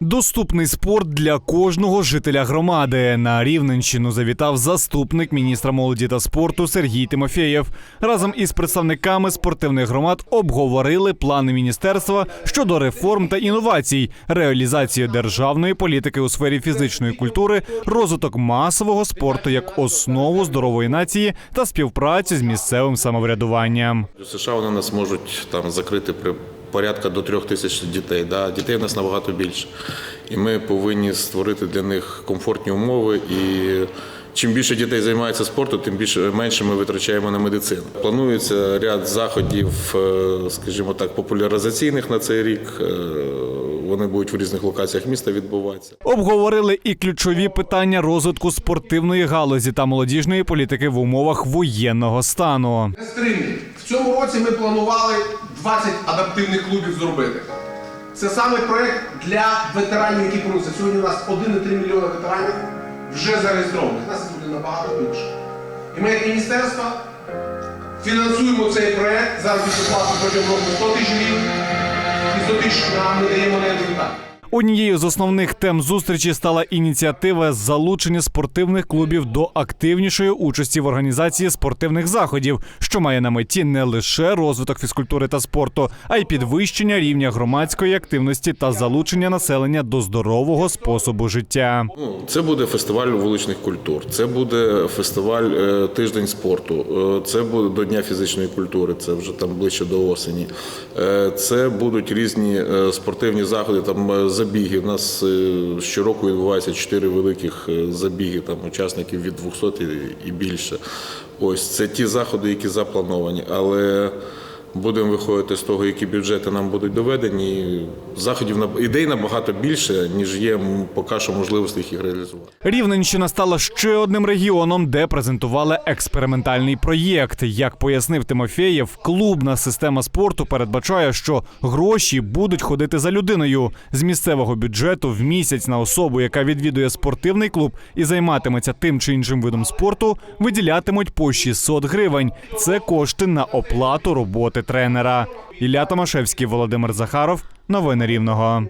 Доступний спорт для кожного жителя громади. На Рівненщину завітав заступник міністра молоді та спорту Сергій Тимофєєв. Разом із представниками спортивних громад обговорили плани міністерства щодо реформ та інновацій, реалізацію державної політики у сфері фізичної культури, розвиток масового спорту як основу здорової нації та співпрацю з місцевим самоврядуванням. США вони нас можуть там закрити при порядка до трьох тисяч дітей. Да? Дітей в нас набагато більше. І ми повинні створити для них комфортні умови. І чим більше дітей займається спортом, тим більше менше ми витрачаємо на медицину. Планується ряд заходів, е, скажімо так, популяризаційних на цей рік. Е, Вони будуть в різних локаціях міста відбуватися. Обговорили і ключові питання розвитку спортивної галузі та молодіжної політики в умовах воєнного стану. В цьому році ми планували 20 адаптивних клубів зробити. Це саме проект для ветеранів, які повернуться. Сьогодні у нас 1,3 мільйона ветеранів вже зареєстрованих. Нас буде набагато більше. І ми як міністерство фінансуємо цей проект. Зараз плату протягом року 100 тисяч гривень і 100 тисяч нам не даємо на результат. Однією з основних тем зустрічі стала ініціатива залучення спортивних клубів до активнішої участі в організації спортивних заходів, що має на меті не лише розвиток фізкультури та спорту, а й підвищення рівня громадської активності та залучення населення до здорового способу життя. Ну, це буде фестиваль вуличних культур, це буде фестиваль е, тиждень спорту, е, це буде до Дня фізичної культури, це вже там ближче до осені. Е, Це будуть різні спортивні заходи, там забіги. У нас е, щороку відбувається чотири великих е, забіги, там учасників від 200 і- більше. Ось це ті заходи, які заплановані, але. Будемо виходити з того, які бюджети нам будуть доведені. Заходів на ідей набагато більше, ніж є поки що можливості їх реалізувати. Рівненщина стала ще одним регіоном, де презентували експериментальний проєкт. Як пояснив Тимофєєв, клубна система спорту передбачає, що гроші будуть ходити за людиною з місцевого бюджету в місяць на особу, яка відвідує спортивний клуб і займатиметься тим чи іншим видом спорту, виділятимуть по 600 гривень. Це кошти на оплату роботи тренера. Ілля Томашевський, Володимир Захаров. Новини Рівного.